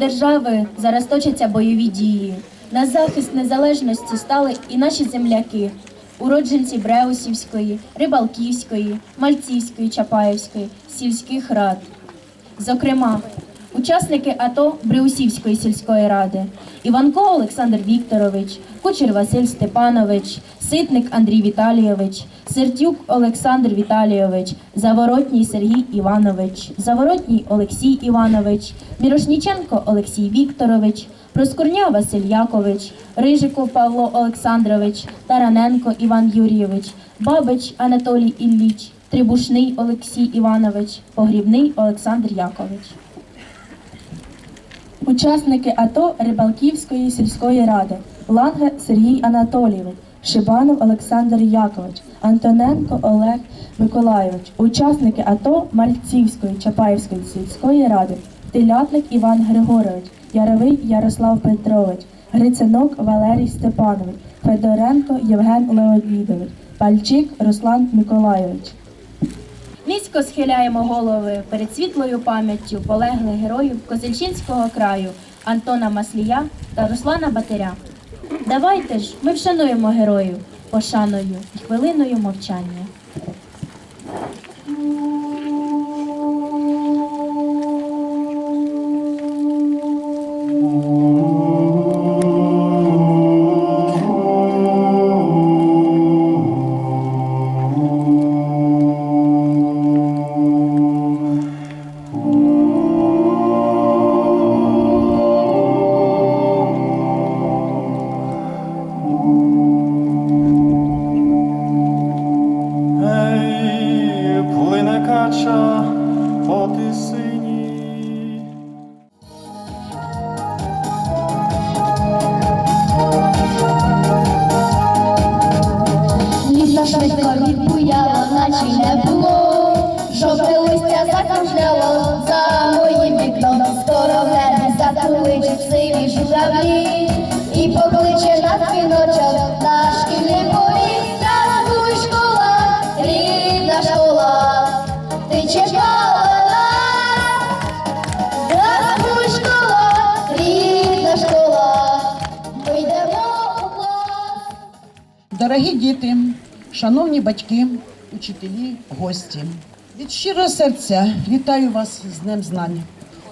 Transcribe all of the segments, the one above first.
держави зараз точаться бойові дії. На захист незалежності стали і наші земляки, уродженці Бреусівської, Рибалківської, Мальцівської, Чапаївської, сільських рад. Зокрема, учасники АТО Бреусівської сільської ради Іванко Олександр Вікторович, Кучер Василь Степанович, Ситник Андрій Віталійович, Сердюк Олександр Віталійович, Заворотній Сергій Іванович, Заворотній Олексій Іванович, Мірошніченко Олексій Вікторович, Проскурня Василь Якович, Рижиков Павло Олександрович, Тараненко Іван Юрійович, Бабич Анатолій Ілліч, Трибушний Олексій Іванович, Погрібний Олександр Якович. Учасники АТО Рибалківської сільської ради Ланге Сергій Анатолійович, Шибанов Олександр Якович, Антоненко Олег Миколайович, учасники АТО Мальцівської Чапаївської сільської ради Телятник Іван Григорович, Яровий Ярослав Петрович, Грицинок Валерій Степанович, Федоренко Євген Леонідович, Пальчик Руслан Миколайович. Низько схиляємо голови перед світлою пам'яттю полеглих героїв Козельчинського краю Антона Маслія та Руслана Батиря. Давайте ж ми вшануємо героїв пошаною і хвилиною мовчання. Журавлі і покличе на дзвіночок на шкільний поріг. Здравствуй, школа, рідна школа, ти чекала. Здравствуй, школа, рідна школа, ми йдемо у клас. Дорогі діти, шановні батьки, учителі, гості. Від щирого серця вітаю вас з Днем Знань.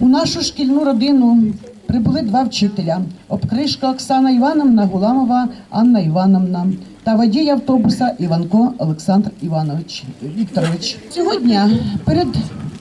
У нашу шкільну родину прибули два вчителя: обкришка Оксана Івановна Гуламова Анна Івановна та водій автобуса Іванко Олександр Іванович Вікторович. Сьогодні перед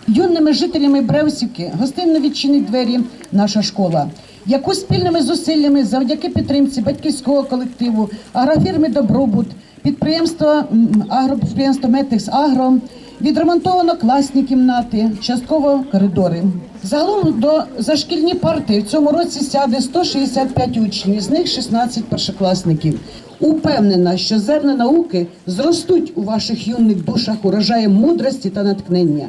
юними жителями Бревсівки гостинно відчинить двері наша школа, яку спільними зусиллями завдяки підтримці батьківського колективу, агрофірми Добробут, підприємства м, агропідприємство Метекс Агро. Відремонтовано класні кімнати, частково коридори. Загалом до за шкільні парти в цьому році сяде 165 учнів, з них 16 першокласників. Упевнена, що зерна науки зростуть у ваших юних душах урожаєм мудрості та натхнення.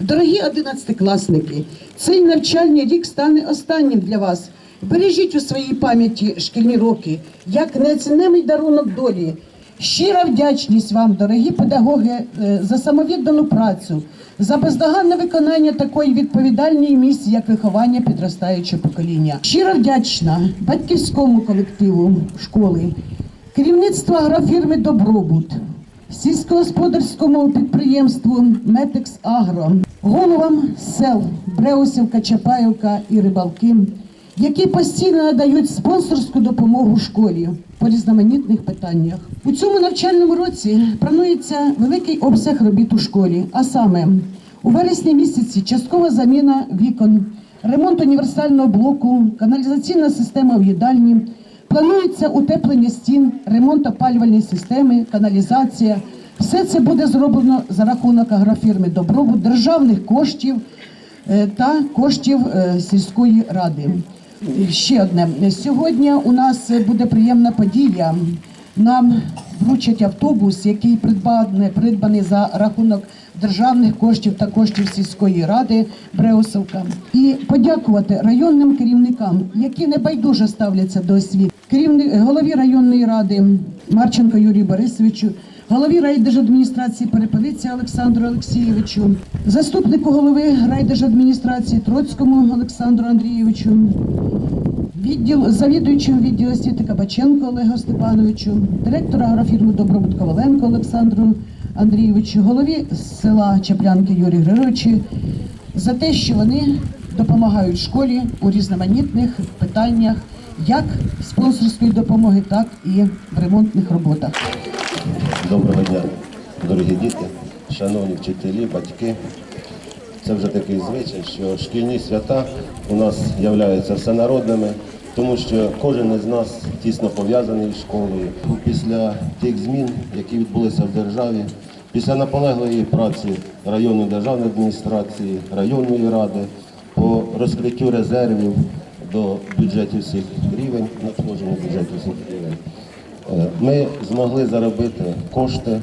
Дорогі одинадцятикласники, цей навчальний рік стане останнім для вас. Бережіть у своїй пам'яті шкільні роки як неоцінений дарунок долі. Щира вдячність вам, дорогі педагоги, е, за самовіддану працю, за бездоганне виконання такої відповідальної місії, як виховання підростаючого покоління. Щиро вдячна батьківському колективу школи, керівництву агрофірми Добробут, сільськогосподарському підприємству Метекс Агро, головам сел Бреусівка, Чапаївка і Рибалки, які постійно надають спонсорську допомогу школі по різноманітних питаннях. У цьому навчальному році планується великий обсяг робіт у школі, а саме у вересні місяці часткова заміна вікон, ремонт універсального блоку, каналізаційна система в їдальні. Планується утеплення стін, ремонт опалювальної системи, каналізація. Все це буде зроблено за рахунок агрофірми Добробут, державних коштів е, та коштів е, сільської ради. Ще одне. Сьогодні у нас буде приємна подія. Нам вручать автобус, який придбаний, придбаний за рахунок державних коштів та коштів сільської ради Бреусовка. І подякувати районним керівникам, які небайдуже ставляться до освіти. Керівник голові районної ради Марченко Юрію Борисовичу, голові райдержадміністрації Перепелиці Олександру Олексійовичу, заступнику голови райдержадміністрації Троцькому Олександру Андрійовичу, відділ, завідуючим відділу освіти Кабаченко Олегу Степановичу, директору агрофірми Добробут Коваленко Олександру Андрійовичу, голові села Чаплянки Юрію Григоровичу за те, що вони допомагають школі у різноманітних питаннях, як спонсорської допомоги, так і в ремонтних роботах. Доброго дня, дорогі діти, шановні вчителі, батьки. Це вже такий звичай, що шкільні свята у нас являються всенародними, тому що кожен із нас тісно пов'язаний з школою. Після тих змін, які відбулися в державі, після наполеглої праці районної державної адміністрації, районної ради по розкриттю резервів до бюджетів всіх рівень, надходження бюджетів всіх рівень. Е, Ми змогли заробити кошти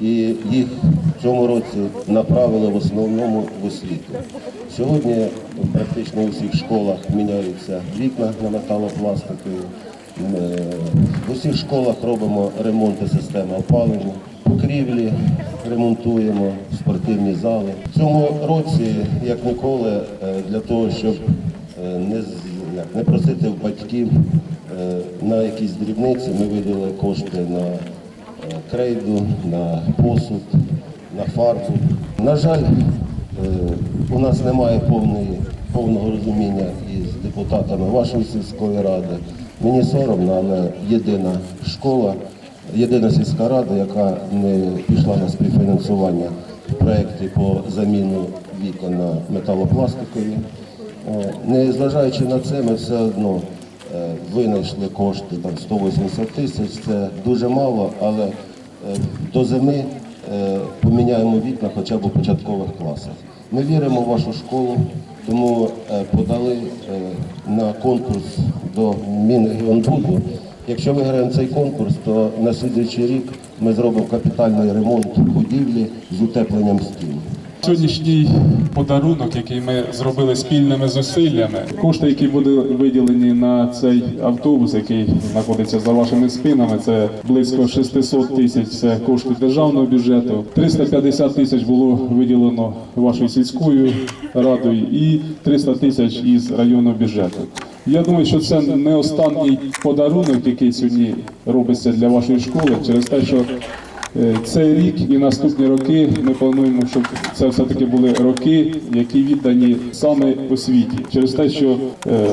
і їх в цьому році направили в основному в освіту. Сьогодні практично у всіх школах міняються вікна на металопластикові. Е, В усіх школах робимо ремонти системи опалення, покрівлі ремонтуємо, спортивні зали. В цьому році, як ніколи, е, для того, щоб не, не просити батьків на якісь дрібниці, ми виділили кошти на е, крейду, на посуд, на фарбу. На жаль, е, у нас немає повної, повного розуміння із депутатами вашої сільської ради. Мені соромно, але єдина школа, єдина сільська рада, яка не пішла на співфінансування в по заміну вікон на металопластикові. Е, Незважаючи на це, ми все одно е, винайшли кошти там 180 тисяч. Це дуже мало, але е, до зими е, поміняємо вікна хоча б у початкових класах. Ми віримо в вашу школу, тому е, подали е, на конкурс до Мінрегіонбуду. Якщо виграємо цей конкурс, то на слідуючий рік ми зробимо капітальний ремонт будівлі з утепленням стін. Сьогоднішній подарунок, який ми зробили спільними зусиллями, кошти, які будуть виділені на цей автобус, який знаходиться за вашими спинами, це близько 600 тисяч. Це кошти державного бюджету. 350 тисяч було виділено вашою сільською радою і 300 тисяч із районного бюджету. Я думаю, що це не останній подарунок, який сьогодні робиться для вашої школи, через те, що Цей рік і наступні роки ми плануємо, щоб це все-таки були роки, які віддані саме освіті, через те, що е,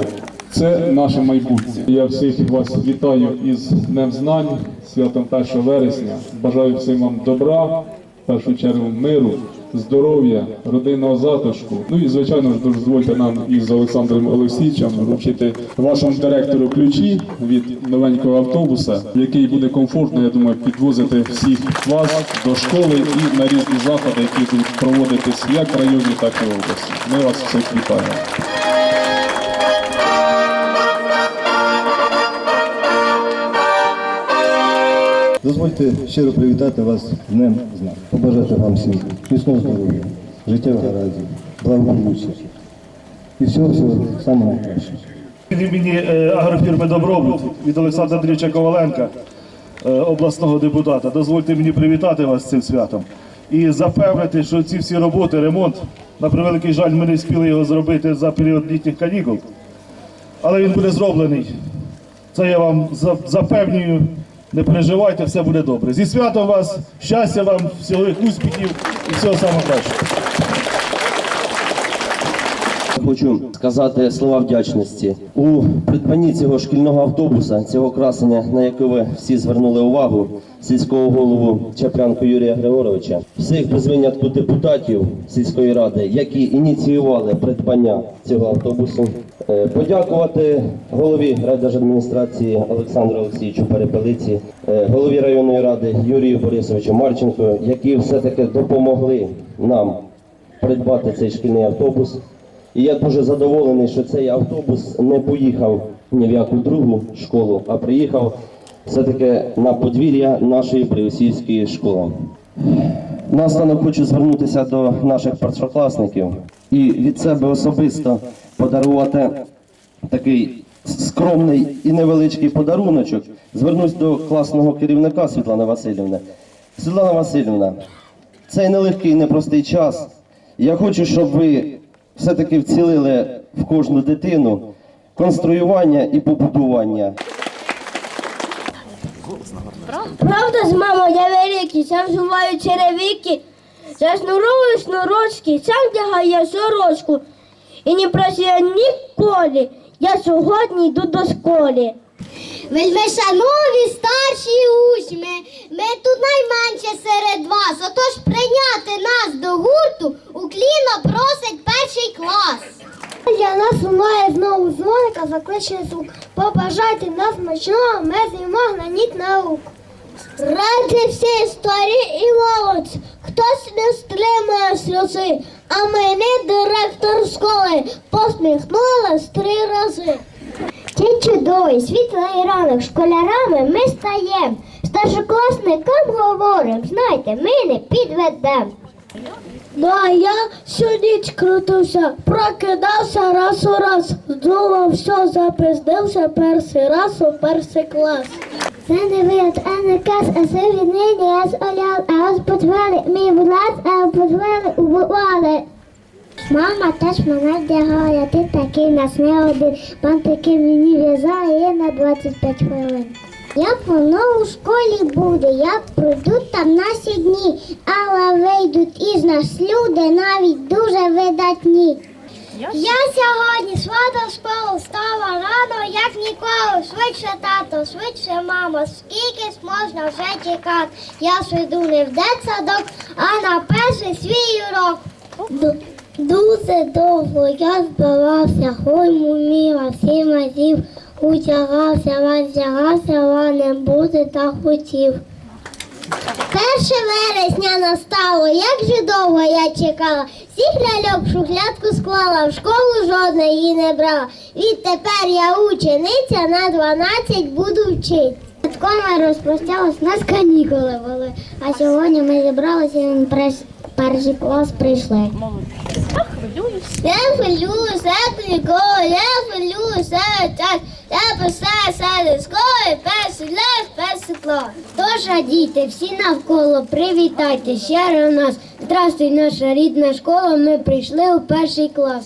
це наше майбутнє. Я всіх вас вітаю із Днем Знань, святом 1 вересня. Бажаю всім вам добра, в першу чергу миру, здоров'я, родинного затишку. Ну і звичайно ж дозвольте нам із Олександром Олексійовичем вручити вашому директору ключі від новенького автобуса, який буде комфортно, я думаю, підвозити всіх вас до школи і на різні заходи, які будуть проводитись як в районі, так і в області. Ми вас всіх вітаємо. Дозвольте щиро привітати вас з Днем Знак. Побажати вам всім міцного здоров'я, життєвих гараздів, благополуччя і всього всього самого найкращого. Від імені е, агрофірми Добробут від Олександра Андрійовича Коваленка, е, обласного депутата. Дозвольте мені привітати вас з цим святом і запевнити, що ці всі роботи, ремонт, на превеликий жаль, ми не спіли його зробити за період літніх канікул, але він буде зроблений. Це я вам запевнюю. Не переживайте, все буде добре. Зі святом вас, щастя вам, всіх успіхів і всього самого кращого. Хочу сказати слова вдячності у придбанні цього шкільного автобуса, цього красення, на яке ви всі звернули увагу, сільського голову Чаплянку Юрія Григоровича, всіх без винятку депутатів сільської ради, які ініціювали придбання цього автобусу. Е, Подякувати голові райдержадміністрації Олександру Олексійовичу Перепелиці, е, голові районної ради Юрію Борисовичу Марченко, які все-таки допомогли нам придбати цей шкільний автобус. І я дуже задоволений, що цей автобус не поїхав ні в яку другу школу, а приїхав все-таки на подвір'я нашої Приосільської школи. Наостанок хочу звернутися до наших першокласників і від себе особисто подарувати такий скромний і невеличкий подаруночок. Звернусь до класного керівника Світлани Васильівни. Світлана Васильівна, цей нелегкий і непростий час. Я хочу, щоб ви все-таки вцілили в кожну дитину конструювання і побудування. Правда з мамою я великий, сам зуваю черевики, зашнуровую шнурочки, сам вдягаю сорочку. І не просила ніколи, я сьогодні йду до школи. Вельми шановні старші учні, ми тут найменше серед вас, отож прийняти нас до гурту укліно просить перший клас. Для нас лунає знову дзвоника, закличе звук. Побажайте нас смачного, ми з'їмо гнаніт наук. Раді всі старі і молодь, хтось не стримує сльози, а мені директор школи посміхнулась три рази. Цей чудовий світлий ранок школярами ми стаєм. Старшокласникам говорим, знайте, ми не підведем. Ну а я всю ніч крутився, прокидався раз у раз, думав, все запиздився перший раз у перший клас. Це не вид, а не каз, а це віднині, я з Мама теж мене вдягає, ти такий нас не один. Бантики мені в'язає на 25 хвилин. Як воно у школі буде, як пройдуть там наші дні, але вийдуть із нас люди навіть дуже видатні. Я сьогодні свата в школу стала рано, як ніколи. Швидше тато, швидше мамо, скільки ж можна вже чекати. Я ж йду не в дитсадок, а на перший свій урок. Дуже довго я збирався, хойму міра, сім разів утягався, роздягався, але не буде та хотів. Перше вересня настало, як же довго я чекала. Всіх ляльок в шухлядку склала, в школу жодна її не брала. Відтепер я учениця на 12 буду вчити. Святкова розпростялась, нас канікули були. А сьогодні ми зібралися і перший клас прийшли. Я хвилююся, як ніколи, я хвилююся, так, я писаю сади школи, перший клас, перший клас. Тож, діти, всі навколо, привітайте ще раз нас. Здравствуй, наша рідна школа, ми прийшли у перший клас.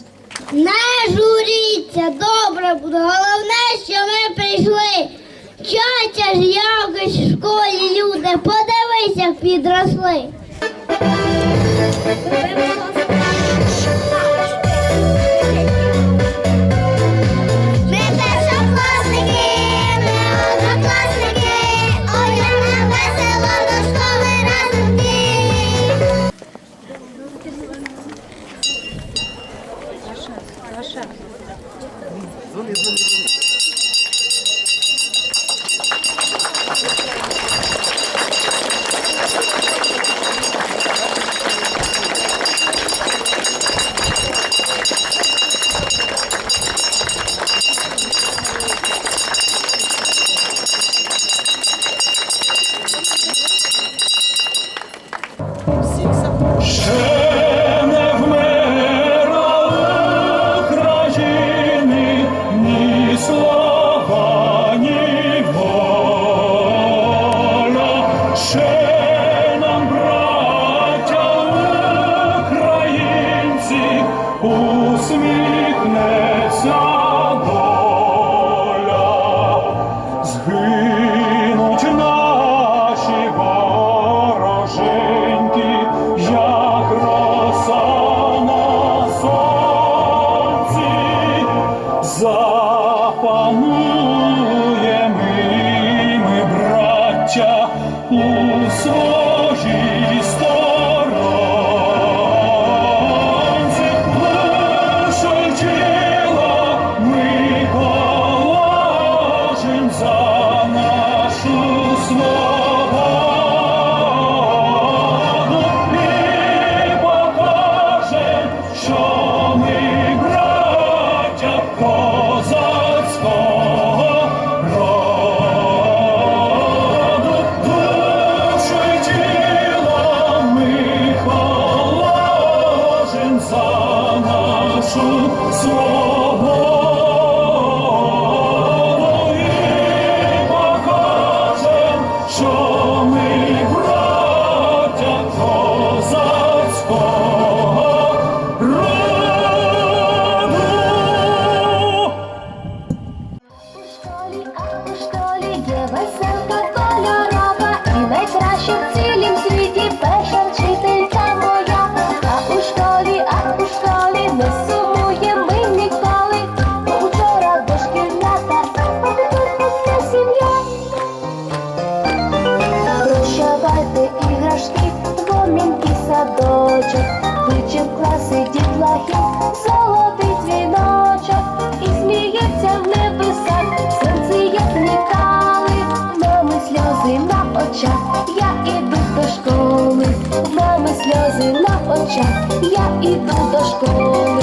Не журіться, добре буде, головне, що ми прийшли. Чатя ж якось в школі люди, подивися, підросли. vas a я іду до школи,